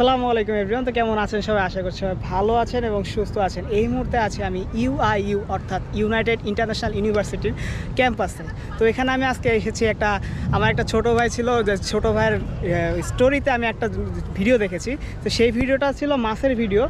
আসসালামু আলাইকুম এভরিওয়ান তো কেমন আছেন সবাই? আশা করছি সবাই ভালো আছেন এবং সুস্থ আছেন। এই মুহূর্তে আছি আমি ইউআইইউ অর্থাৎ ইউনাইটেড ইন্টারন্যাশনাল ইউনিভার্সিটির ক্যাম্পাসে তো এখানে আমি আজকে এসেছি একটা, আমার একটা ছোট ভাই ছিল, যে ছোট ভাইয়ের স্টোরিতে আমি একটা ভিডিও দেখেছি। তো সেই ভিডিওটা ছিল মাছের ভিডিও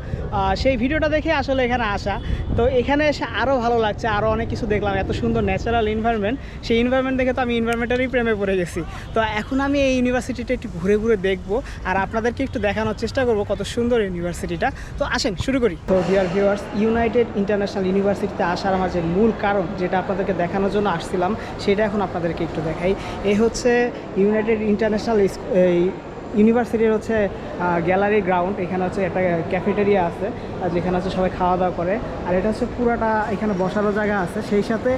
সেই ভিডিওটা দেখে আসলে এখানে আসা। তো এখানে এসে আরও ভালো লাগছে আরও অনেক কিছু দেখলাম। এত সুন্দর ন্যাচারাল ইনভায়রনমেন্ট সেই ইনভায়রনমেন্ট দেখে তো আমি ইনভায়রনমেন্টেরই প্রেমে পড়ে গেছি। তো এখন আমি এই ইউনিভার্সিটিটা একটু ঘুরে ঘুরে দেখব। আর আপনাদেরকে একটু দেখানোর চেষ্টা করব কত সুন্দর ইউনিভার্সিটিটা। তো আসেন, শুরু করি। তো ডিয়ার ভিউয়ার্স ইউনাইটেড ইন্টারন্যাশনাল ইউনিভার্সিটিতে আসার আমার যে মূল কারণ, যেটা আপনাদেরকে দেখানোর জন্য আসছিলাম, সেটা এখন আপনাদেরকে একটু দেখাই। এই হচ্ছে ইউনাইটেড ইন্টারন্যাশনাল ইউনিভার্সিটির হচ্ছে গ্যালারি গ্রাউন্ড, এখানে হচ্ছে একটা ক্যাফেটেরিয়া আছে যেখানে হচ্ছে সবাই খাওয়া দাওয়া করে। আর এটা হচ্ছে পুরাটা এখানে বসারও জায়গা আছে। সেই সাথে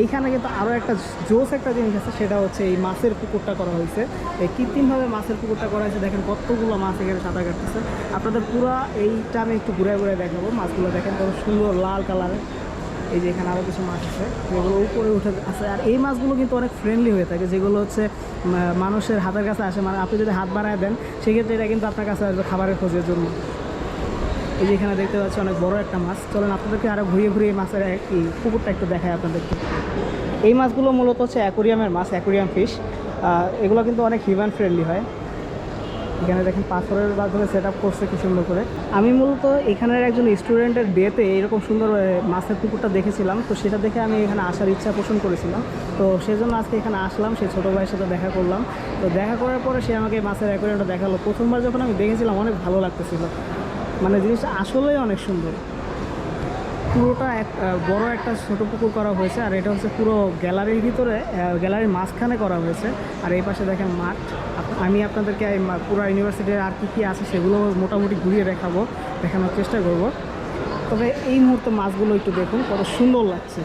এইখানে কিন্তু আরও একটা জোস একটা জিনিস আছে, সেটা হচ্ছে এই মাছের পুকুরটা করা হয়েছে। এই কৃত্রিমভাবে মাছের পুকুরটা করা হয়েছে, দেখেন কতগুলো মাছ এখানে সাঁতার কাটতেছে। আপনাদের পুরো এইটা আমি একটু ঘুরে ঘুরে দেখাবো, মাছগুলো দেখেন কত সুন্দর লাল কালারের। এই যে এখানে আরও কিছু মাছ আছে, যেগুলো উপরে উঠে আছে। আর এই মাছগুলো কিন্তু অনেক ফ্রেন্ডলি হয়ে থাকে, যেগুলো হচ্ছে মানুষের হাতের কাছে আসে। মানে আপনি যদি হাত বাড়ায় দেন, সেক্ষেত্রে এটা কিন্তু আপনার কাছে আসবে খাবারের খোঁজের জন্য। এই যে এখানে দেখতে পাচ্ছি অনেক বড় একটা মাছ। চলেন আপনাদেরকে আরও ঘুরিয়ে ঘুরিয়ে মাছের এই পুকুরটা একটু দেখায় আপনাদেরকে। এই মাছগুলো মূলত হচ্ছে অ্যাকোরিয়ামের মাছ, অ্যাকোরিয়াম ফিশ। এগুলো কিন্তু অনেক হিউম্যান ফ্রেন্ডলি হয়। এখানে দেখেন পাথরের মাধ্যমে সেট আপ করছে কি সুন্দর করে। আমি মূলত এখানের একজন স্টুডেন্টের ডেতে এরকম সুন্দর মাছের পুকুরটা দেখেছিলাম। তো সেটা দেখে আমি এখানে আসার ইচ্ছা পোষণ করেছিলাম। তো সেজন্য আজকে এখানে আসলাম, সেই ছোটো ভাইয়ের সাথে দেখা করলাম। তো দেখা করার পরে সে আমাকে মাছের অ্যাকোরিয়ামটা দেখাল। প্রথমবার যখন আমি দেখেছিলাম, অনেক ভালো লাগতেছিল। মানে জিনিসটা আসলেই অনেক সুন্দর। পুরোটা এক বড় একটা ছোটো পুকুর করা হয়েছে, আর এটা হচ্ছে পুরো গ্যালারির ভিতরে গ্যালারির মাঝখানে করা হয়েছে। আর এই পাশে দেখেন মাঠ। আমি আপনাদেরকে পুরো ইউনিভার্সিটির আর কী কী আছে সেগুলো মোটামুটি ঘুরিয়ে দেখাবো, দেখানোর চেষ্টা করব। তবে এই মুহূর্তে মাছগুলো একটু দেখুন, কত সুন্দর লাগছে।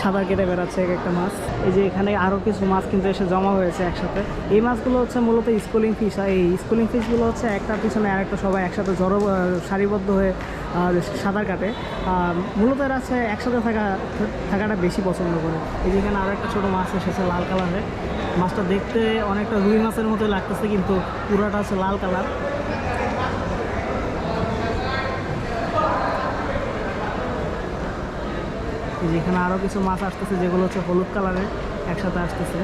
সাদা কেটে বেড়াচ্ছে এক একটা মাছ। এই যে এখানে আরও কিছু মাছ কিন্তু এসে জমা হয়েছে একসাথে। এই মাছগুলো হচ্ছে মূলত স্কুলিং ফিশ আর এই স্কুলিং ফিশগুলো হচ্ছে একটার পিছনে আরেকটা সবাই একসাথে জড়ো সারিবদ্ধ হয়ে সাঁতার কাটে। আর মূলত এরা হচ্ছে একসাথে থাকা, থাকাটা বেশি পছন্দ করে। এই যে এখানে আরও একটা ছোটো মাছ এসেছে লাল কালারের। মাছটা দেখতে অনেকটা রুই মাছের মতো লাগতেছে, কিন্তু পুরোটা হচ্ছে লাল কালার। এই যে এখানে আরও কিছু মাছ আসতেছে, যেগুলো হচ্ছে হলুদ কালারের, একসাথে আসতেছে।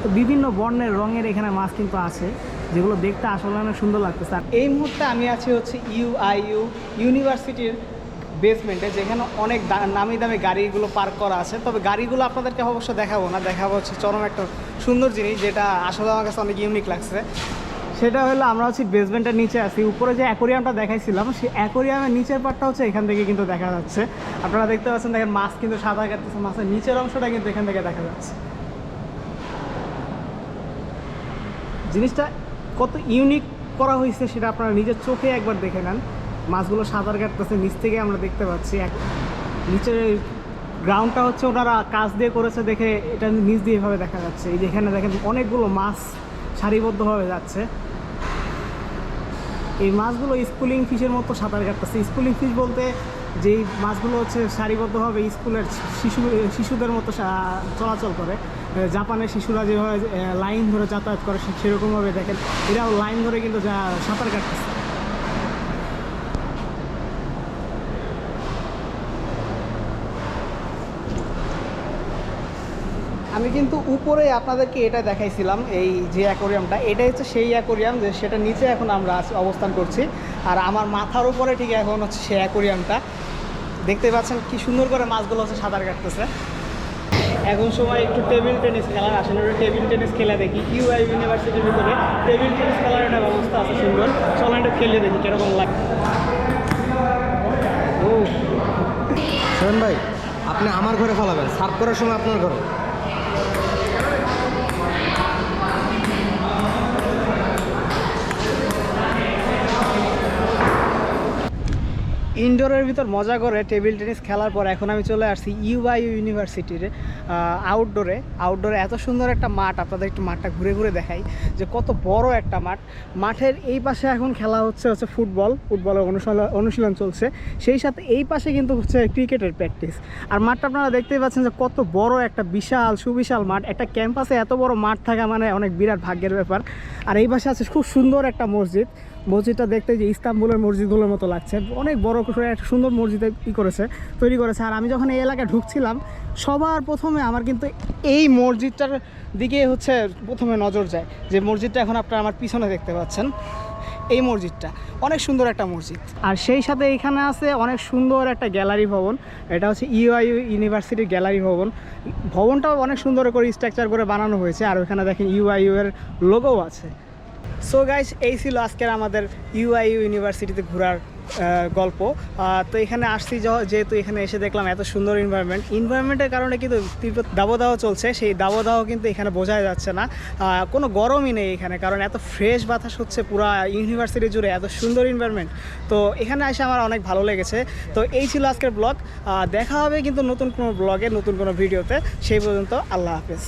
তো বিভিন্ন বর্ণের, রঙের এখানে মাছ কিন্তু আছে, যেগুলো দেখতে আসলে অনেক সুন্দর লাগতেছে। আর এই মুহূর্তে আমি আছি হচ্ছে ইউআইইউ ইউনিভার্সিটির বেসমেন্টে যেখানে অনেক নামি দামি গাড়িগুলো পার্ক করা আছে। তবে গাড়িগুলো আপনাদেরকে অবশ্য দেখাবো না, দেখাবো হচ্ছে চরম একটা সুন্দর জিনিস, যেটা আসলে আমার কাছে অনেক ইউনিক লাগছে। সেটা হলো আমরা হচ্ছে বেসমেন্টের নিচে আছি। উপরে যে অ্যাকোরিয়ামটা দেখাইছিলাম, সেই অ্যাকোরিয়ামের নিচের পার্টটা হচ্ছে এখান থেকে কিন্তু দেখা যাচ্ছে। আপনারা দেখতে পাচ্ছেন, দেখেন মাছ কিন্তু সাদা কাটতেছে, মাছের নিচের অংশটা কিন্তু এখান থেকে দেখা যাচ্ছে। জিনিসটা কত ইউনিক করা হয়েছে সেটা আপনারা নিজের চোখে একবার দেখে নেন। মাছগুলো সাঁতার কাটতেছে, নিচ থেকে আমরা দেখতে পাচ্ছি এক নিচের গ্রাউন্ডটা হচ্ছে ওনারা কাজ দিয়ে করেছে দেখে এটা নিচ দিয়ে এভাবে দেখা যাচ্ছে। এই যে এখানে দেখেন অনেকগুলো মাছ সারিবদ্ধভাবে যাচ্ছে। এই মাছগুলো স্কুলিং ফিশের মতো সাঁতার কাটতেছে। স্কুলিং ফিশ বলতে যেই মাছগুলো হচ্ছে সারিবদ্ধভাবে স্কুলের শিশু, শিশুদের মতো চলাচল করে। জাপানের শিশুরা যেভাবে লাইন ধরে যাতায়াত করে সেরকমভাবে দেখেন। এরাও লাইন ধরে কিন্তু যা, সাঁতার কাটতেছে। আমি কিন্তু উপরে আপনাদেরকে এটা দেখাইছিলাম, এই যে অ্যাকোরিয়ামটা এটা হচ্ছে সেই অ্যাকোরিয়াম যে সেটা নিচে এখন আমরা অবস্থান করছি। আর আমার মাথার উপরে ঠিক এখন হচ্ছে সেই অ্যাকোরিয়ামটা। দেখতে পাচ্ছেন কি সুন্দর করে মাছগুলো হচ্ছে সাঁতার কাটতেছে। এখন সময় একটু টেবিল টেনিস খেলার আসলে ওটা টেবিল টেনিস খেলা দেখি। ইউআই ইউনিভার্সিটির ভিতরে টেবিল টেনিস খেলার একটা ব্যবস্থা আছে সুন্দর। চলো একটু খেলে দেখি কীরকম লাগে। ও শোনেন ভাই, আপনি আমার ঘরে ফলাবেন সার্ভ করার সময় আপনার ঘরে। ইনডোরের ভিতর মজা করে টেবিল টেনিস খেলার পর এখন আমি চলে আসছি ইউআইউ ইউনিভার্সিটির আউটডোরে আউটডোরে এত সুন্দর একটা মাঠ, আপনাদের একটু মাঠটা ঘুরে ঘুরে দেখাই, যে কত বড় একটা মাঠ। মাঠের এই পাশে এখন খেলা হচ্ছে হচ্ছে ফুটবল ফুটবলের অনুশীলন অনুশীলন চলছে। সেই সাথে এই পাশে কিন্তু হচ্ছে ক্রিকেটের প্র্যাকটিস আর মাঠটা আপনারা দেখতেই পাচ্ছেন যে কত বড় একটা বিশাল, সুবিশাল মাঠ। একটা ক্যাম্পাসে এত বড় মাঠ থাকা মানে অনেক বিরাট ভাগ্যের ব্যাপার। আর এই পাশে আছে খুব সুন্দর একটা মসজিদ। মসজিদটা দেখতে যে ইস্তাম্বুলের মসজিদগুলোর মতো লাগছে। অনেক বড় করে একটা সুন্দর মসজিদে ই করেছে, তৈরি করেছে। আর আমি যখন এই এলাকায় ঢুকছিলাম, সবার প্রথমে আমার কিন্তু এই মসজিদটার দিকে হচ্ছে প্রথমে নজর যায়, যে মসজিদটা এখন আপনারা আমার পিছনে দেখতে পাচ্ছেন। এই মসজিদটা, অনেক সুন্দর একটা মসজিদ। আর সেই সাথে এখানে আছে অনেক সুন্দর একটা গ্যালারি ভবন, এটা হচ্ছে ইউআইউ ইউনিভার্সিটির গ্যালারি ভবন। ভবনটাও অনেক সুন্দর করে স্ট্রাকচার করে বানানো হয়েছে, আর ওখানে দেখেন ইউআইউ এর লোগোও আছে। সো গাইস এই ছিল আজকের আমাদের ইউআইইউ ইউনিভার্সিটিতে ঘোরার গল্প। তো এখানে আসছি যেহেতু এখানে এসে দেখলাম এত সুন্দর এনভায়রনমেন্ট এনভায়রনমেন্টের কারণে কিন্তু তীব্র দাবদাহ চলছে। সেই দাবদাহ কিন্তু এখানে বোঝাই যাচ্ছে না। কোনো গরমই নেই এখানে, কারণ এত ফ্রেশ বাতাস হচ্ছে পুরো ইউনিভার্সিটি জুড়ে, এত সুন্দর এনভায়রনমেন্ট তো এখানে এসে আমার অনেক ভালো লেগেছে। তো এই ছিল আজকের ব্লগ দেখা হবে কিন্তু নতুন কোনো ব্লগে নতুন কোনো ভিডিওতে সেই পর্যন্ত আল্লাহ হাফেজ।